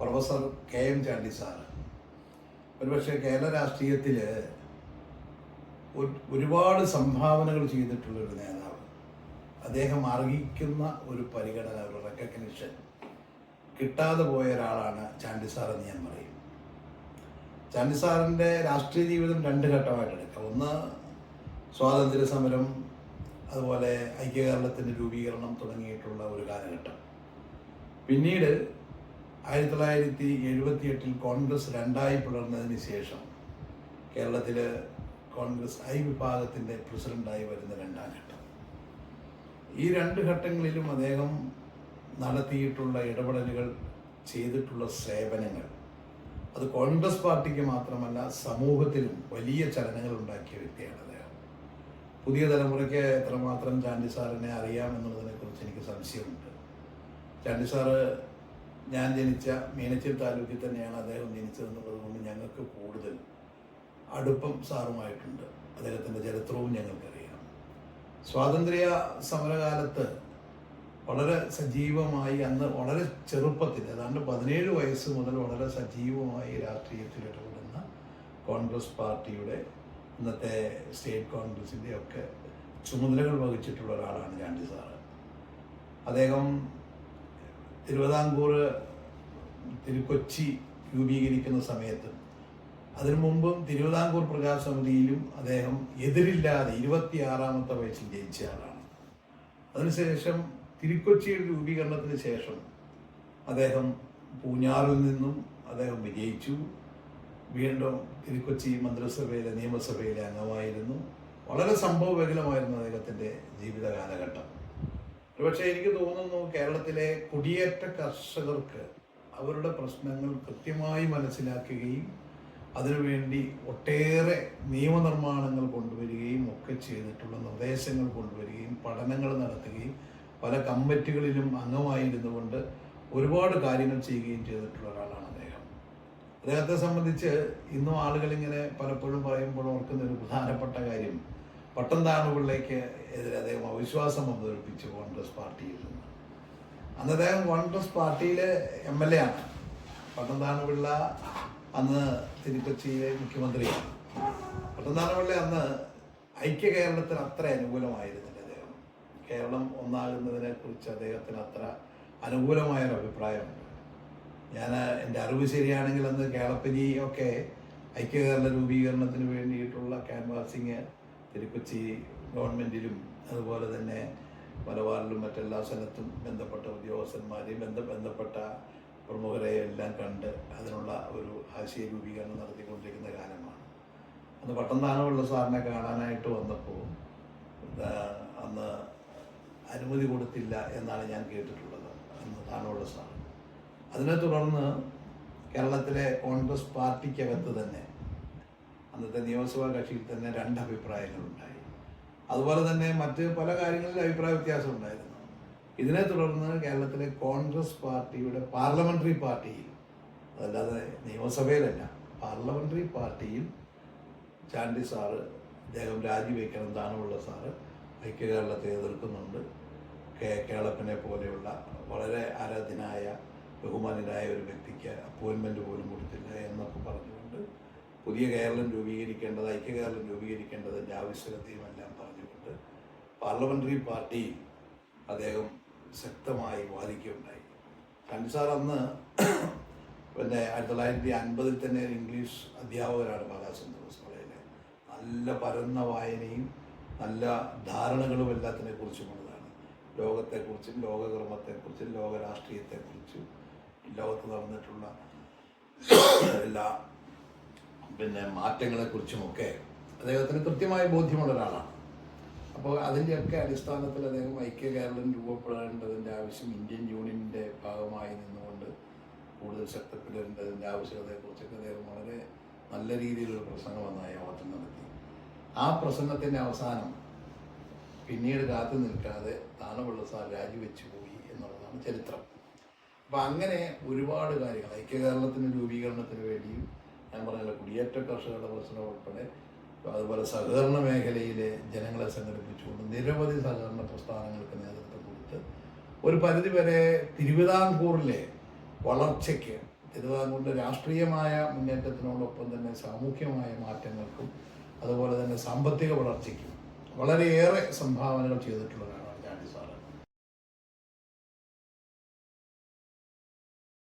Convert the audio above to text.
Professor K M Chandy sir. ഒരുപക്ഷെ കേരള രാഷ്ട്രീയത്തിൽ ഒരുപാട് സംഭാവനകൾ ചെയ്തിട്ടുള്ള ഒരു നേതാവ്. അദ്ദേഹം അർഹിക്കുന്ന ഒരു പരിഗണന ഒരു റെക്കഗ്നിഷൻ കിട്ടാതെ പോയ ഒരാളാണ് ചാണ്ടി സാർ എന്ന് ഞാൻ പറയും. ചാണ്ടി സാറിന്റെ രാഷ്ട്രീയ ജീവിതം രണ്ട് ഘട്ടമായിട്ട് എടുക്കാം. ഒന്ന് സ്വാതന്ത്ര്യ സമരം അതുപോലെ ഐക്യകേരളത്തിന്റെ രൂപീകരണം തുടങ്ങിയിട്ടുള്ള ഒരു കാലഘട്ടം. പിന്നീട് ആയിരത്തി തൊള്ളായിരത്തി എഴുപത്തി എട്ടിൽ കോൺഗ്രസ് രണ്ടായി പിളർന്നതിന് ശേഷം കേരളത്തിൽ കോൺഗ്രസ് ഐ വിഭാഗത്തിന്റെ പ്രസിഡന്റായി വരുന്ന രണ്ടാം ഘട്ടം. ഈ രണ്ട് ഘട്ടങ്ങളിലും അദ്ദേഹം നടത്തിയിട്ടുള്ള ഇടപെടലുകൾ ചെയ്തിട്ടുള്ള സേവനങ്ങൾ അത് കോൺഗ്രസ് പാർട്ടിക്ക് മാത്രമല്ല സമൂഹത്തിലും വലിയ ചലനങ്ങൾ ഉണ്ടാക്കിയ വ്യക്തിയാണ് അദ്ദേഹം. പുതിയ തലമുറയ്ക്ക് എത്രമാത്രം ചാണ്ടി സാറിനെ അറിയാമെന്നുള്ളതിനെക്കുറിച്ച് എനിക്ക് സംശയമുണ്ട്. ചാണ്ടി സാറ് ഞാൻ ജനിച്ച മീനച്ചിൽ താലൂക്കിൽ തന്നെയാണ് അദ്ദേഹം ജനിച്ചതെന്നുള്ളത് കൊണ്ട് ഞങ്ങൾക്ക് കൂടുതൽ അടുപ്പം സാറുമായിട്ടുണ്ട്. അദ്ദേഹത്തിന്റെ ചരിത്രവും ഞങ്ങൾക്കറിയാം. സ്വാതന്ത്ര്യ സമരകാലത്ത് വളരെ സജീവമായി അന്ന് വളരെ ചെറുപ്പത്തിൽ ഏതാണ്ട് പതിനേഴ് വയസ്സ് മുതൽ വളരെ സജീവമായി രാഷ്ട്രീയത്തിൽ ഇടപെടുന്ന കോൺഗ്രസ് പാർട്ടിയുടെ ഇന്നത്തെ സ്റ്റേറ്റ് കോൺഗ്രസിന്റെ ഒക്കെ ചുമതലകൾ വഹിച്ചിട്ടുള്ള ഒരാളാണ് ചാണ്ടി സാറ്. അദ്ദേഹം തിരുവിതാംകൂർ തിരുക്കൊച്ചി രൂപീകരിക്കുന്ന സമയത്ത് അതിനു മുമ്പും തിരുവിതാംകൂർ പ്രകാശ സമിതിയിലും അദ്ദേഹം എതിരില്ലാതെ ഇരുപത്തിയാറാമത്തെ വയസ്സിൽ ജയിച്ച ആളാണ്. അതിനുശേഷം തിരുക്കൊച്ചിയുടെ രൂപീകരണത്തിന് ശേഷം അദ്ദേഹം പൂഞ്ഞാറിൽ നിന്നും അദ്ദേഹം വിജയിച്ചു. വീണ്ടും തിരുക്കൊച്ചി മന്ത്രിസഭയിലെ നിയമസഭയിലെ അംഗമായിരുന്നു. വളരെ സംഭവബഹുലമായിരുന്നു അദ്ദേഹത്തിന്റെ ജീവിത കാലഘട്ടം ഒരുപക്ഷെ എനിക്ക് തോന്നുന്നു കേരളത്തിലെ കുടിയേറ്റ കർഷകർക്ക് അവരുടെ പ്രശ്നങ്ങൾ കൃത്യമായി മനസ്സിലാക്കുകയും അതിനുവേണ്ടി ഒട്ടേറെ നിയമനിർമ്മാണങ്ങൾ കൊണ്ടുവരികയും ഒക്കെ ചെയ്തിട്ടുള്ള നിർദ്ദേശങ്ങൾ കൊണ്ടുവരികയും പഠനങ്ങൾ നടത്തുകയും പല കമ്മിറ്റികളിലും അംഗമായിരുന്നു കൊണ്ട് ഒരുപാട് കാര്യങ്ങൾ ചെയ്യുകയും ചെയ്തിട്ടുള്ള ഒരാളാണ് അദ്ദേഹം. അദ്ദേഹത്തെ സംബന്ധിച്ച് ഇന്നും ആളുകൾ ഇങ്ങനെ പലപ്പോഴും പറയുമ്പോൾ ഓർക്കുന്ന ഒരു പ്രധാനപ്പെട്ട കാര്യം പട്ടംതാണുപിള്ളയ്ക്ക് എതിരെ അദ്ദേഹം അവിശ്വാസം അവതരിപ്പിച്ചു കോൺഗ്രസ് പാർട്ടിയിൽ നിന്ന് അന്ന് അദ്ദേഹം കോൺഗ്രസ് പാർട്ടിയിലെ എം എൽ എ ആണ് പട്ടംതാണുപിള്ള അന്ന് തിരുക്കൊച്ചിയിലെ മുഖ്യമന്ത്രിയാണ്. പട്ടംതാണുപിള്ള അന്ന് ഐക്യ കേരളത്തിന് അത്ര അനുകൂലമായിരുന്നില്ല അദ്ദേഹം. കേരളം ഒന്നാകുന്നതിനെ കുറിച്ച് അദ്ദേഹത്തിന് അത്ര അനുകൂലമായൊരു അഭിപ്രായമുണ്ട് ഞാൻ എന്റെ അറിവ് ശരിയാണെങ്കിൽ അന്ന് കേളപ്പനിയൊക്കെ ഐക്യകേരള രൂപീകരണത്തിന് വേണ്ടിയിട്ടുള്ള ക്യാൻവാസിങ് തിരുക്കൊച്ചി ഗവൺമെന്റിലും അതുപോലെ തന്നെ മലബാറിലും മറ്റെല്ലാ സ്ഥലത്തും ബന്ധപ്പെട്ട ഉദ്യോഗസ്ഥന്മാരെയും ബന്ധ ബന്ധപ്പെട്ട പ്രമുഖരെ എല്ലാം കണ്ട് അതിനുള്ള ഒരു ആശയ രൂപീകരണം നടത്തിക്കൊണ്ടിരിക്കുന്ന കാലമാണ്. അന്ന് പട്ടംതാനമുള്ള സാറിനെ കാണാനായിട്ട് വന്നപ്പോൾ അന്ന് അനുമതി കൊടുത്തില്ല എന്നാണ് ഞാൻ കേട്ടിട്ടുള്ളത്. അന്ന് താനുള്ള സാർ അതിനെ തുടർന്ന് കേരളത്തിലെ കോൺഗ്രസ് പാർട്ടിക്കകത്ത് തന്നെ അന്നത്തെ നിയമസഭാ കക്ഷിയിൽ തന്നെ രണ്ട് അഭിപ്രായങ്ങളുണ്ടായി അതുപോലെ തന്നെ മറ്റ് പല കാര്യങ്ങളിൽ അഭിപ്രായ വ്യത്യാസം ഉണ്ടായിരുന്നു. ഇതിനെ തുടർന്ന് കേരളത്തിലെ കോൺഗ്രസ് പാർട്ടിയുടെ പാർലമെന്ററി പാർട്ടിയിൽ അതല്ലാതെ നിയമസഭയിലല്ല പാർലമെന്ററി പാർട്ടിയിൽ ചാണ്ടി സാറ് അദ്ദേഹം രാജിവെക്കണം താനുമുള്ള സാറ് ഐക്യകേരളത്തെ എതിർക്കുന്നുണ്ട്. കെ കേളപ്പനെ പോലെയുള്ള വളരെ ആരാധ്യനായ ബഹുമാനനായ ഒരു വ്യക്തിക്ക് അപ്പോയിൻമെന്റ് പോലും കൊടുത്തില്ല എന്നൊക്കെ പറഞ്ഞുകൊണ്ട് പുതിയ കേരളം രൂപീകരിക്കേണ്ടത് ഐക്യകേരളം രൂപീകരിക്കേണ്ടതിന്റെ ആവശ്യകതയും എല്ലാം പറഞ്ഞുകൊണ്ട് പാർലമെന്ററി പാർട്ടിയും അദ്ദേഹം ശക്തമായി വാദിക്കുകയുണ്ടായി. കൺസാർ സാർ അന്ന് പിന്നെ ആയിരത്തി തൊള്ളായിരത്തി അൻപതിൽ തന്നെ ഇംഗ്ലീഷ് അധ്യാപകരാണ് ബാലാസന്തോസ് കോളേജിലെ നല്ല പരന്ന വായനയും നല്ല ധാരണകളും എല്ലാത്തിനെ കുറിച്ചുമുള്ളതാണ് ലോകത്തെക്കുറിച്ചും ലോകകർമ്മത്തെക്കുറിച്ചും ലോകരാഷ്ട്രീയത്തെക്കുറിച്ചും ലോകത്ത് നടന്നിട്ടുള്ള എല്ലാ പിന്നെ മാറ്റങ്ങളെക്കുറിച്ചുമൊക്കെ അദ്ദേഹത്തിന് കൃത്യമായ ബോധ്യമുള്ള ഒരാളാണ്. അപ്പോൾ അതിന്റെയൊക്കെ അടിസ്ഥാനത്തിൽ അദ്ദേഹം ഐക്യ കേരളം രൂപപ്പെടേണ്ടതിന്റെ ആവശ്യം ഇന്ത്യൻ യൂണിയന്റെ ഭാഗമായി നിന്നുകൊണ്ട് കൂടുതൽ ശക്തിപ്പെടേണ്ടതിന്റെ ആവശ്യകതയെക്കുറിച്ചൊക്കെ അദ്ദേഹം വളരെ നല്ല രീതിയിലുള്ള പ്രസംഗം അന്ന് ആ യോഗത്തിൽ നടത്തി ആ പ്രസംഗത്തിന്റെ അവസാനം പിന്നീട് കാത്തു നിൽക്കാതെ താണുള്ള സാർ രാജിവെച്ചു പോയി എന്നുള്ളതാണ് ചരിത്രം. അപ്പം അങ്ങനെ ഒരുപാട് കാര്യങ്ങൾ ഐക്യ ഐക്യകേരളത്തിന്റെ രൂപീകരണത്തിന് വേണ്ടിയും ഞാൻ പറഞ്ഞ കുടിയേറ്റ കർഷകരുടെ പ്രശ്നം ഉൾപ്പെടെ അതുപോലെ സഹകരണ മേഖലയിലെ ജനങ്ങളെ സംഘടിപ്പിച്ചുകൊണ്ട് നിരവധി സഹകരണ പ്രസ്ഥാനങ്ങൾക്ക് നേതൃത്വം കൊടുത്ത് ഒരു പരിധിവരെ തിരുവിതാംകൂറിലെ വളർച്ചയ്ക്ക് തിരുവിതാംകൂറിന്റെ രാഷ്ട്രീയമായ മുന്നേറ്റത്തിനോടൊപ്പം തന്നെ സാമൂഹ്യമായ മാറ്റങ്ങൾക്കും അതുപോലെ തന്നെ സാമ്പത്തിക വളർച്ചയ്ക്കും വളരെയേറെ സംഭാവനകൾ ചെയ്തിട്ടുള്ള ഒരാളാണ്